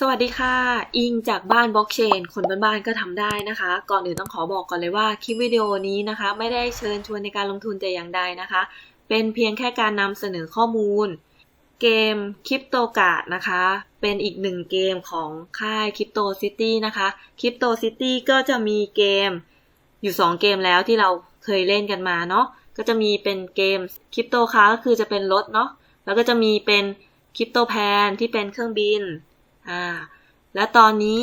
สวัสดีค่ะ อิงจากบ้านบล็อกเชน คนบ้านๆก็ทำได้นะคะ ก่อนอื่นต้องขอบอกก่อนเลยว่าคลิปวิดีโอนี้นะคะ ไม่ได้เชิญชวนในการลงทุนแต่อย่างใดนะคะ เป็นเพียงแค่การนำเสนอข้อมูล เกมคริปโตกาดนะคะ เป็นอีกหนึ่งเกมของค่ายคริปโตซิตี้นะคะคริปโตซิตี้ก็จะมีเกมอยู่ 2 เกมแล้วที่เราเคยเล่นกันมาเนาะก็จะมีเป็นเกมคริปโตคาก็คือจะเป็นรถเนาะแล้วก็จะมีเป็นคริปโตแพนที่เป็นเครื่องบิน อ่าและตอนนี้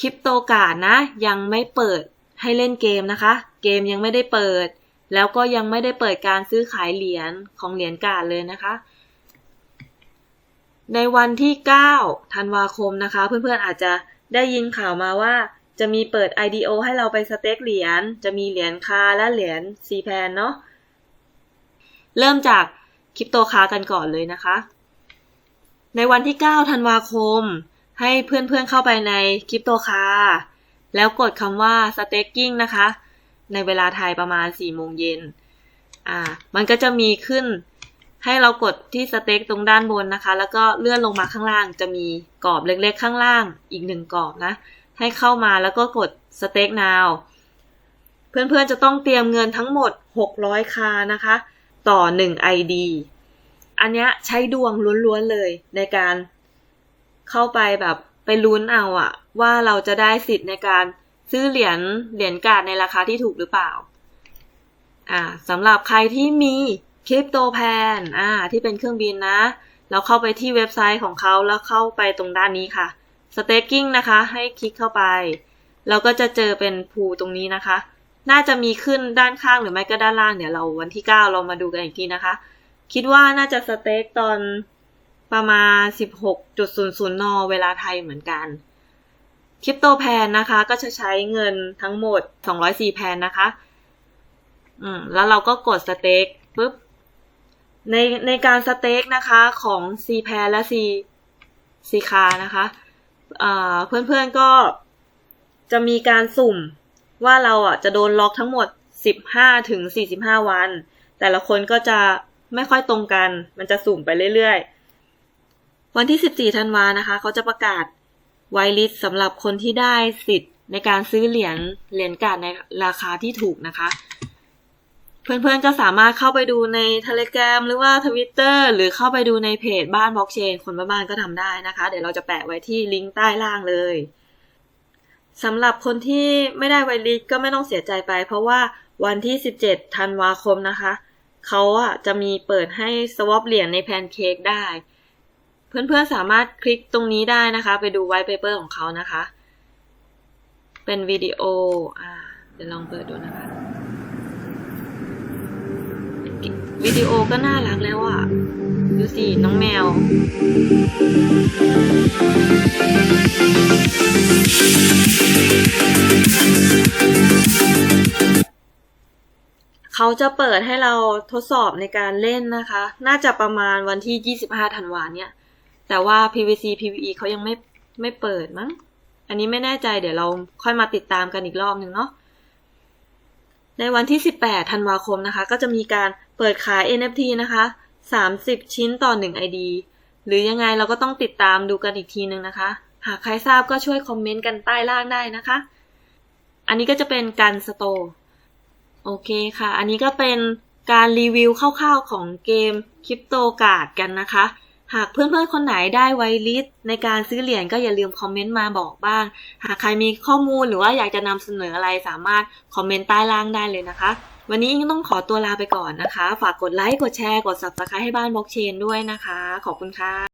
คริปโตกาดนะ ยังไม่เปิดให้เล่นเกมนะคะ เกมยังไม่ได้เปิด แล้วก็ยังไม่ได้เปิดการซื้อขายเหรียญของเหรียญกาดเลยนะคะ ในวันที่ 9 ธันวาคมนะคะ เพื่อนๆอาจจะได้ยินข่าวมาว่าจะมีเปิด IDO ให้เราไปสเต็กเหรียญ จะมีเหรียญคาและเหรียญซีแพนเนาะ เริ่มจากคริปโตคากันก่อนเลยนะคะ ในวันที่ 9 ธันวาคม ให้เพื่อนๆเข้าไปในคริปโตคาแล้วกดคำว่า staking นะคะ ในเวลาไทยประมาณ4โมงเย็นอ่า มันก็จะมีขึ้น ให้เรากดที่สเต็กตรงด้านบนนะคะ แล้วก็เลื่อนลงมาข้างล่าง จะมีกรอบเล็กๆ ข้างล่างอีกหนึ่งกรอบนะ ให้เข้ามาแล้วก็กดสเต็กนาวเพื่อนๆจะต้องเตรียมเงินทั้งหมด 600 คานะคะ ต่อ 1 ID อันเนี้ยใช้ดวงล้วนๆเลยในการเข้าไปแบบไปลุ้นเอาอะว่าเราจะได้สิทธิ์ในการซื้อเหรียญเหรียญกาดในราคาที่ถูกหรือเปล่า อ่าสำหรับใครที่มีคริปโตแพนอ่า ที่เป็นเครื่องบินนะ เราเข้าไปที่เว็บไซต์ของเขาแล้วเข้าไปตรงด้านนี้ค่ะ staking นะคะ ให้คลิกเข้าไป เราก็จะเจอเป็นพูตรงนี้นะคะ น่าจะมีขึ้นด้านข้างหรือไม่ก็ด้านล่าง เดี๋ยวเราวันที่ 9 เรามาดูกันอีกทีนะคะ คิดว่าน่าจะสเต็กตอนประมาณ 16.00 น เวลาไทยเหมือนกันคริปโตแพนนะคะ ก็จะใช้เงินทั้งหมด 204 แพนนะคะ อืม แล้วเราก็กดสเต็กปุ๊บ ในในการสเต็กนะคะของ C แพนและ C C คานะคะอ่าเพื่อนๆก็จะมีการสุ่มว่าเราอะจะโดนล็อกทั้งหมด 15ถึง45 วัน แต่ละคนก็จะ ไม่ค่อยตรงกัน มันจะสุ่มไปเรื่อยๆ วันที่ 14ธันวานะคะ เขาจะประกาศไวลิสสำหรับคนที่ได้สิทธิ์ในการซื้อเหรียญเหรียญกาดในราคาที่ถูกนะคะ เพื่อนๆก็สามารถเข้าไปดูใน Telegram หรือว่า Twitter หรือเข้าไปดูในเพจบ้านบล็อกเชนคนบ้านก็ทำได้นะคะ เดี๋ยวเราจะแปะไว้ที่ลิงก์ใต้ล่างเลยสำหรับคนที่ไม่ได้ไวลิสก็ไม่ต้องเสียใจไป เพราะว่าวันที่ 17ธันวาคมนะคะ เขาอะจะมีเปิดให้สวอปเหรียญในแพนเค้กได้ เพื่อนๆสามารถคลิกตรงนี้ได้นะคะ ไปดูไวท์เปเปอร์ของเขานะคะ เป็นวิดีโออ่าเดี๋ยวลองเปิดดูนะคะ วิดีโอก็น่ารักแล้วอะ ดูสิ น้องแมว เขาจะเปิดให้เราทดสอบในการเล่นนะคะ น่าจะประมาณวันที่ 25ธันวาเนี่ย แต่ว่า PVC PVE เขายังไม่ไม่เปิดมั้ง อันนี้ไม่แน่ใจเดี๋ยวเราค่อยมาติดตามกันอีกรอบหนึ่งเนาะ ในวันที่ 18ธันวาคมนะคะ ก็จะมีการเปิดขาย NFT นะคะ 30 ชิ้นต่อ 1 ID หรือยังไงเราก็ต้องติดตามดูกันอีกทีนึงนะคะ หากใครทราบก็ช่วยคอมเมนต์กันใต้ล่างได้นะคะ อันนี้ก็จะเป็นการสโตร์ โอเคค่ะ อันนี้ก็เป็นการรีวิวคร่าวๆของเกมคริปโตกาดกันนะคะ หากเพื่อนๆคนไหนได้ไวลิสในการซื้อเหรียญก็อย่าลืมคอมเมนต์มาบอกบ้าง หากใครมีข้อมูลหรือว่าอยากจะนำเสนออะไรสามารถคอมเมนต์ใต้ล่างได้เลยนะคะ วันนี้ต้องขอตัวลาไปก่อนนะคะ ฝากกดไลค์ กดแชร์ กด subscribe ให้บ้านบล็อกเชนด้วยนะคะ ขอบคุณค่ะ